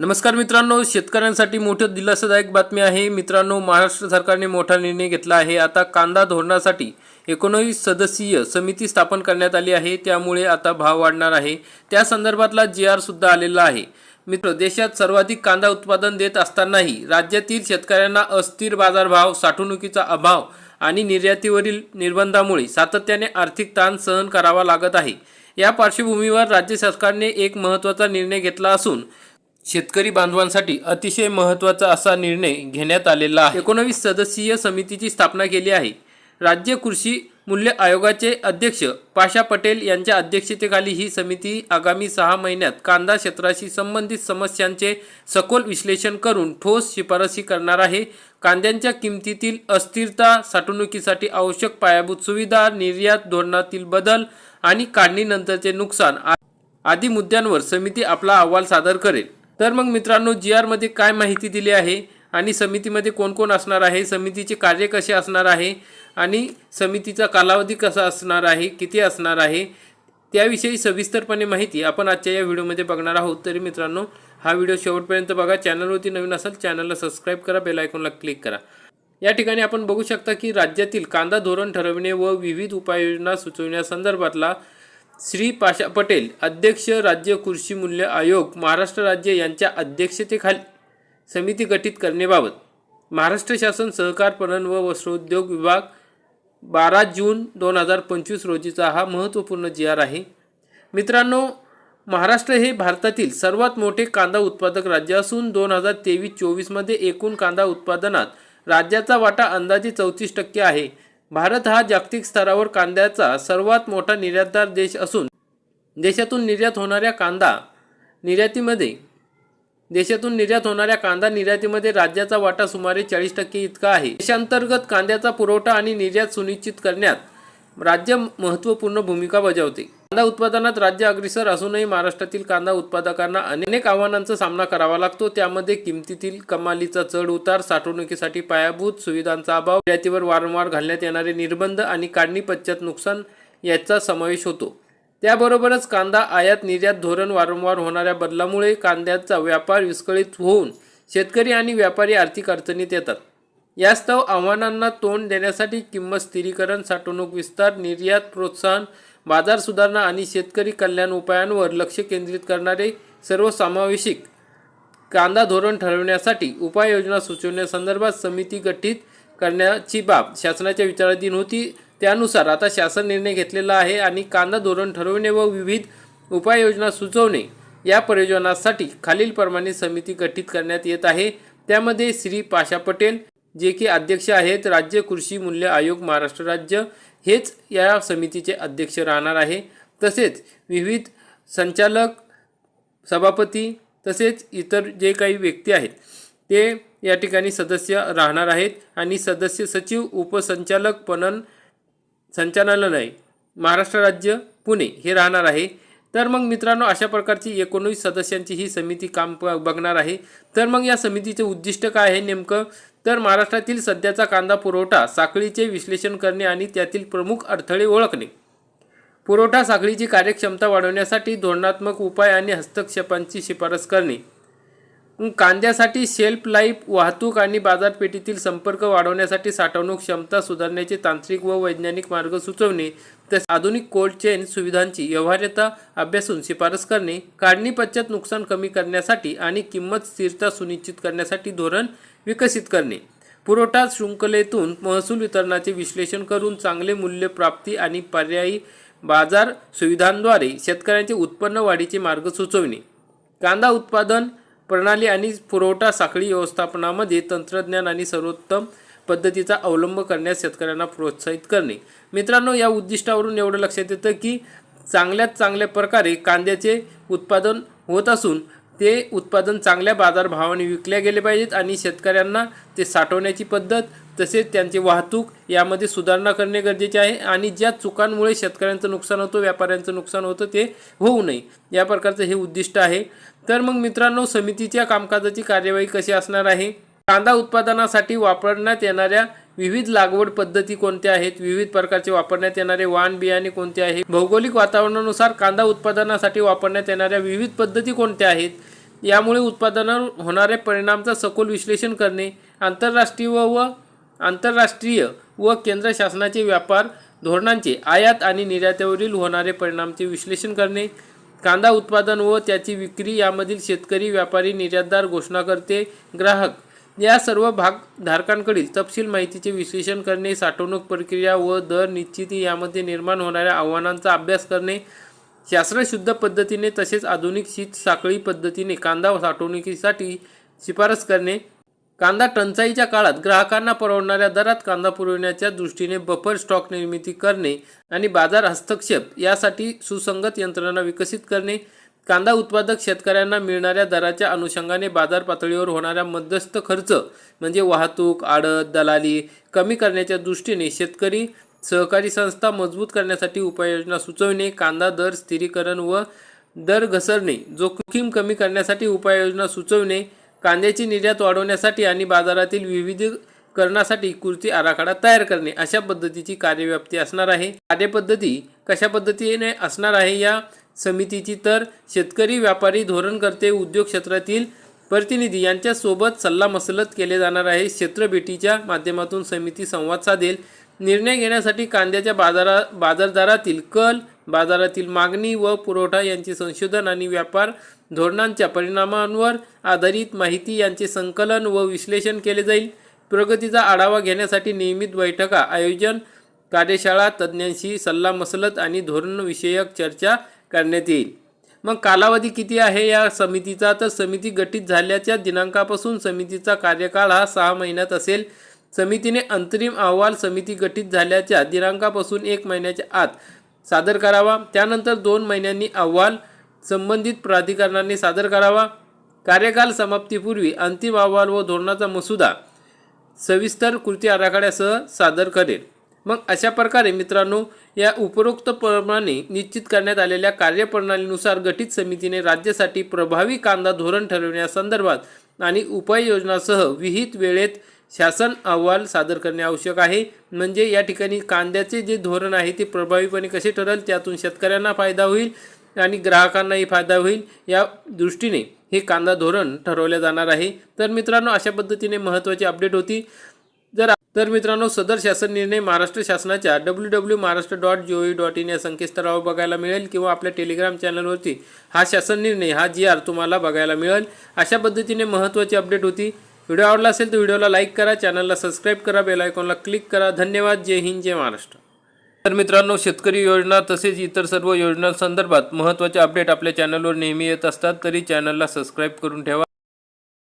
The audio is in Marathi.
नमस्कार मित्रांनो शेतकऱ्यांसाठी मोठं दिलासादायक बातमी आहे. मित्रांनो महाराष्ट्र सरकारने मोठा निर्णय घेतला आहे. आता कांदा धोरणासाठी एकोणवीस सदस्यीय समिती स्थापन करण्यात आली आहे. त्यामुळे आता भाव वाढणार आहे. त्या संदर्भातला जी आर सुद्धा आलेला आहे. मित्र देशात सर्वाधिक कांदा उत्पादन देत असतानाही राज्यातील शेतकऱ्यांना अस्थिर बाजारभाव साठवणुकीचा अभाव आणि निर्यातीवरील निर्बंधामुळे सातत्याने आर्थिक ताण सहन करावा लागत आहे. या पार्श्वभूमीवर राज्य सरकारने एक महत्त्वाचा निर्णय घेतला असून शेतकरी बांधवांसाठी अतिशय महत्त्वाचा असा निर्णय घेण्यात आलेला आहे. एकोणवीस सदस्यीय समितीची स्थापना केली आहे. राज्य कृषी मूल्य आयोगाचे अध्यक्ष पाशा पटेल यांच्या अध्यक्षतेखाली ही समिती आगामी सहा महिन्यात कांदा क्षेत्राशी संबंधित समस्यांचे सखोल विश्लेषण करून ठोस शिफारसी करणार आहे. कांद्यांच्या किमतीतील अस्थिरता साठवणुकीसाठी आवश्यक पायाभूत सुविधा निर्यात धोरणातील बदल आणि काढणीनंतरचे नुकसान आ- आदी मुद्द्यांवर समिती आपला अहवाल सादर करेल. तर मग मित्रांनो जी आरमध्ये काय माहिती दिली आहे आणि समितीमध्ये कोण कोण असणार आहे समितीचे कार्य कसे असणार आहे आणि समितीचा कालावधी कसा असणार आहे किती असणार आहे त्याविषयी सविस्तरपणे माहिती आपण आजच्या या व्हिडिओमध्ये बघणार आहोत. तरी मित्रांनो हा व्हिडिओ शेवटपर्यंत बघा. चॅनलवरती नवीन असाल चॅनलला सबस्क्राईब करा बेल आयकॉनला क्लिक करा. या ठिकाणी आपण बघू शकता की राज्यातील कांदा धोरण ठरविणे व विविध उपाययोजना सुचविण्यासंदर्भातला श्री पाशा पटेल अध्यक्ष राज्य कृषी मूल्य आयोग महाराष्ट्र राज्य यांच्या अध्यक्षतेखाली समिती गठीत करण्याबाबत महाराष्ट्र शासन सहकार पणन व वस्त्रोद्योग विभाग बारा जून दोन हजार पंचवीस रोजीचा हा महत्त्वपूर्ण जी आर आहे. मित्रांनो महाराष्ट्र हे भारतातील सर्वात मोठे कांदा उत्पादक राज्य असून दोन हजार तेवीस चोवीसमध्ये एकूण कांदा उत्पादनात राज्याचा वाटा अंदाजे चौतीस टक्के आहे. भारत हा जागतिक स्तरावर कांद्याचा सर्वात मोठा निर्यातदार देश असून देशातून निर्यात होणाऱ्या कांदा निर्यातीमध्ये देशातून निर्यात होणाऱ्या कांदा निर्यातीमध्ये राज्याचा वाटा सुमारे चाळीस टक्के इतका आहे. देशांतर्गत कांद्याचा पुरवठा आणि निर्यात सुनिश्चित करण्यात राज्य महत्त्वपूर्ण भूमिका बजावते. कांदा उत्पादनात राज्य अग्रेसर असूनही महाराष्ट्रातील कांदा उत्पादकांना अनेक आव्हानांचा सामना करावा लागतो. त्यामध्ये किमतीतील कमालीचा चढ उतार साठवणुकीसाठी पायाभूत सुविधांचा अभाव निर्यातीवर वारंवार घालण्यात येणारे निर्बंध आणि काढणी पश्चात नुकसान याचा समावेश होतो. त्याबरोबरच कांदा आयात निर्यात धोरण वारंवार होणाऱ्या बदलामुळे कांद्याचा व्यापार विस्कळीत होऊन शेतकरी आणि व्यापारी आर्थिक अडचणीत येतात. यास्तव आव्हानांना तोंड देण्यासाठी किंमत स्थिरीकरण साठवणूक विस्तार निर्यात प्रोत्साहन बाजार सुधारणा आणि शेतकरी कल्याण उपायांवर लक्ष केंद्रित करणारे सर्वसमावेशक कांदा धोरण ठरवण्यासाठी उपाययोजना सुचवण्यासंदर्भात समिती गठीत करण्याची बाब शासनाच्या विचाराधीन होती. त्यानुसार आता शासन निर्णय घेतलेला आहे आणि कांदा धोरण ठरवणे व विविध उपाययोजना सुचवणे या प्रयोजनासाठी खालीलप्रमाणे समिती गठीत करण्यात येत आहे. त्यामध्ये श्री पाशा पटेल जे की अध्यक्ष आहेत राज्य कृषी मूल्य आयोग महाराष्ट्र राज्य. हेच या समितीचे अध्यक्ष राहणार आहे. तसेच विविध संचालक सभापती तसेच इतर जे काही व्यक्ती आहेत ते या ठिकाणी सदस्य राहणार आहेत. आणि सदस्य सचिव उपसंचालक पणन संचालनालय महाराष्ट्र राज्य पुणे हे राहणार आहे. तर मग मित्रांनो अशा प्रकारची एकोणवीस सदस्यांची ही समिती काम बघणार आहे. तर मग या समितीचे उद्दिष्ट काय आहे नेमकं? तर महाराष्ट्रातील सध्याचा कांदा पुरवठा साखळीचे विश्लेषण करणे आणि त्यातील प्रमुख अडथळे ओळखणे. पुरवठा साखळीची कार्यक्षमता वाढवण्यासाठी धोरणात्मक उपाय आणि हस्तक्षेपांची शिफारस करणे. कांद्यासाठी शेल्फ लाईफ वाहतूक आणि बाजारपेठेतील संपर्क वाढवण्यासाठी साठवणूक क्षमता सुधारण्याचे तांत्रिक व वैज्ञानिक मार्ग सुचवणे तसेच आधुनिक कोल्ड चेन सुविधांची व्यवहार्यता अभ्यासून शिफारस करणे काढणी पश्चात नुकसान कमी करण्यासाठी आणि किंमत स्थिरता सुनिश्चित करण्यासाठी धोरण विकसित करणे. पुरवठा शृंखलेतून महसूल वितरणाचे विश्लेषण करून चांगले मूल्य प्राप्ती आणि पर्यायी बाजार सुविधांद्वारे शेतकऱ्यांचे उत्पन्न वाढीचे मार्ग सुचविणे. कांदा उत्पादन प्रणाली आणि पुरवठा साखळी व्यवस्थापनामध्ये तंत्रज्ञान आणि सर्वोत्तम पद्धतीचा अवलंब करण्यास शेतकऱ्यांना प्रोत्साहित करणे. मित्रांनो या उद्दिष्टावरून एवढं लक्षात येतं की चांगल्यात चांगल्या प्रकारे कांद्याचे उत्पादन होत असून ते उत्पादन चांगल्या बाजारभावाने विकल्या गेले पाहिजेत आणि शेतकऱ्यांना ते साठवण्याची पद्धत तसेच त्यांची वाहतूक यामध्ये सुधारणा करणे गरजेचे आहे आणि ज्या चुकांमुळे शेतकऱ्यांचं नुकसान होतं व्यापाऱ्यांचं नुकसान होतं ते होऊ नये. या प्रकारचं हे उद्दिष्ट आहे. तर मग मित्रांनो समितीच्या कामकाजाची कार्यवाही कशी असणार आहे? कांदा उत्पादनासाठी वापरण्यात येणाऱ्या विविध लागवड पद्धती कोणत्या आहेत? विविध प्रकारचे वापरण्यात येणारे वाण बियाणे कोणते आहेत? भौगोलिक वातावरणानुसार कांदा उत्पादनासाठी वापरण्यात येणाऱ्या विविध पद्धती कोणत्या आहेत? यामुळे उत्पादनावर होणाऱ्या परिणामचा सखोल विश्लेषण करणे आंतरराष्ट्रीय व आंतरराष्ट्रीय व केंद्र शासनाचे व्यापार धोरणांचे आयात आणि निर्यातीवरील होणारे परिणामचे विश्लेषण करणे कांदा उत्पादन व त्याची विक्री यामधील शेतकरी व्यापारी निर्यातदार घोषणा करते ग्राहक या सर्व भागधारकांकडील तपशील माहितीचे विश्लेषण करणे साठवणूक प्रक्रिया व दर निश्चिती यामध्ये निर्माण होणाऱ्या आव्हानांचा अभ्यास करणे शास्त्रशुद्ध पद्धतीने तसेच आधुनिक शीत साखळी पद्धतीने कांदा साठवणुकीसाठी शिफारस करणे कांदा टंचाईच्या काळात ग्राहकांना परवडणाऱ्या दरात कांदा पुरवण्याच्या दृष्टीने बफर स्टॉक निर्मिती करणे आणि बाजार हस्तक्षेप यासाठी सुसंगत यंत्रणा विकसित करणे कांदा उत्पादक शेतकऱ्यांना मिळणाऱ्या दराच्या अनुषंगाने बाजार पातळीवर होणाऱ्या मध्यस्थ खर्च म्हणजे वाहतूक आडत दलाली कमी करण्याच्या दृष्टीने शेतकरी सहकारी संस्था मजबूत करण्यासाठी उपाययोजना सुचविणे कांदा दर स्थिरीकरण व दर घसरणे जोखीम कमी करण्यासाठी उपाययोजना सुचविणे कांद्याची निर्यात वाढवण्यासाठी आणि बाजारातील विविधीकरणासाठी कृती आराखडा तयार करणे अशा पद्धतीची कार्यव्याप्ती असणार आहे. कार्यपद्धती कशा पद्धतीने असणार आहे या समितीची तर शेतकरी व्यापारी धोरणकर्ते उद्योग क्षेत्रातील प्रतिनिधी यांच्यासोबत सल्लामसलत केले जाणार आहे. क्षेत्र भेटीच्या माध्यमातून समिती संवाद साधेल. निर्णय घेण्यासाठी कांद्याच्या बाजारा बाजारदारातील कल बाजारातील मागणी व पुरवठा यांचे संशोधन आणि व्यापार धोरणांच्या परिणामांवर आधारित माहिती यांचे संकलन व विश्लेषण केले जाईल. प्रगतीचा आढावा घेण्यासाठी नियमित बैठका आयोजन कार्यशाळा तज्ज्ञांशी सल्लामसलत आणि धोरणविषयक चर्चा करण्यात येईल. मग कालावधी किती आहे या समितीचा? तर समिती गठीत झाल्याच्या दिनांकापासून समितीचा कार्यकाळ हा सहा महिन्यात असेल. समितीने अंतरिम अहवाल समिती गठीत झाल्याच्या दिनांकापासून एक महिन्याच्या आत सादर करावा. त्यानंतर दोन महिन्यांनी अहवाल संबंधित प्राधिकरणाने सादर करावा. कार्यकाल समाप्तीपूर्वी अंतिम अहवाल व धोरणाचा मसुदा सविस्तर कृती आराखड्यासह सादर करेल. मग अशा प्रकारे मित्रांनो या उपरोक्तप्रमाणे निश्चित करण्यात आलेल्या कार्यप्रणालीनुसार गठीत समितीने राज्यासाठी प्रभावी कांदा धोरण ठरविण्यासंदर्भात आणि उपाययोजनासह विहित वेळेत शासन अहवाल सादर करणे आवश्यक आहे. म्हणजे या ठिकाणी कांद्याचे जे धोरण आहे ते प्रभावीपणे कसे ठरेल त्यातून शेतकऱ्यांना फायदा होईल. आणि ग्राहकांनाही फायदा होईल या दृष्टीने हे कांदा धोरण ठरवले जाणार आहे. तर मित्रांनो अशा पद्धतीने महत्त्वाची अपडेट होती. जर तर मित्रांनो सदर शासन निर्णय महाराष्ट्र शासनाच्या W W Maharashtra dot G O V dot in या संकेतस्थळावर बघायला मिळेल किंवा आपल्या टेलिग्राम चॅनलवरती हा शासन निर्णय हा जी आर तुम्हाला बघायला मिळेल. अशा पद्धतीने महत्त्वाची अपडेट होती. व्हिडिओ आवडला असेल तर व्हिडिओला लाईक करा चॅनलला सबस्क्राईब करा बेल आयकॉनला क्लिक करा. धन्यवाद. जय हिंद जय महाराष्ट्र. तर मित्रांनो शेतकरी योजना तसेच इतर सर्व योजनांसंदर्भात महत्त्वाचे अपडेट आपल्या चॅनलवर नेहमी येत असतात तरी चॅनलला सबस्क्राईब करून ठेवा.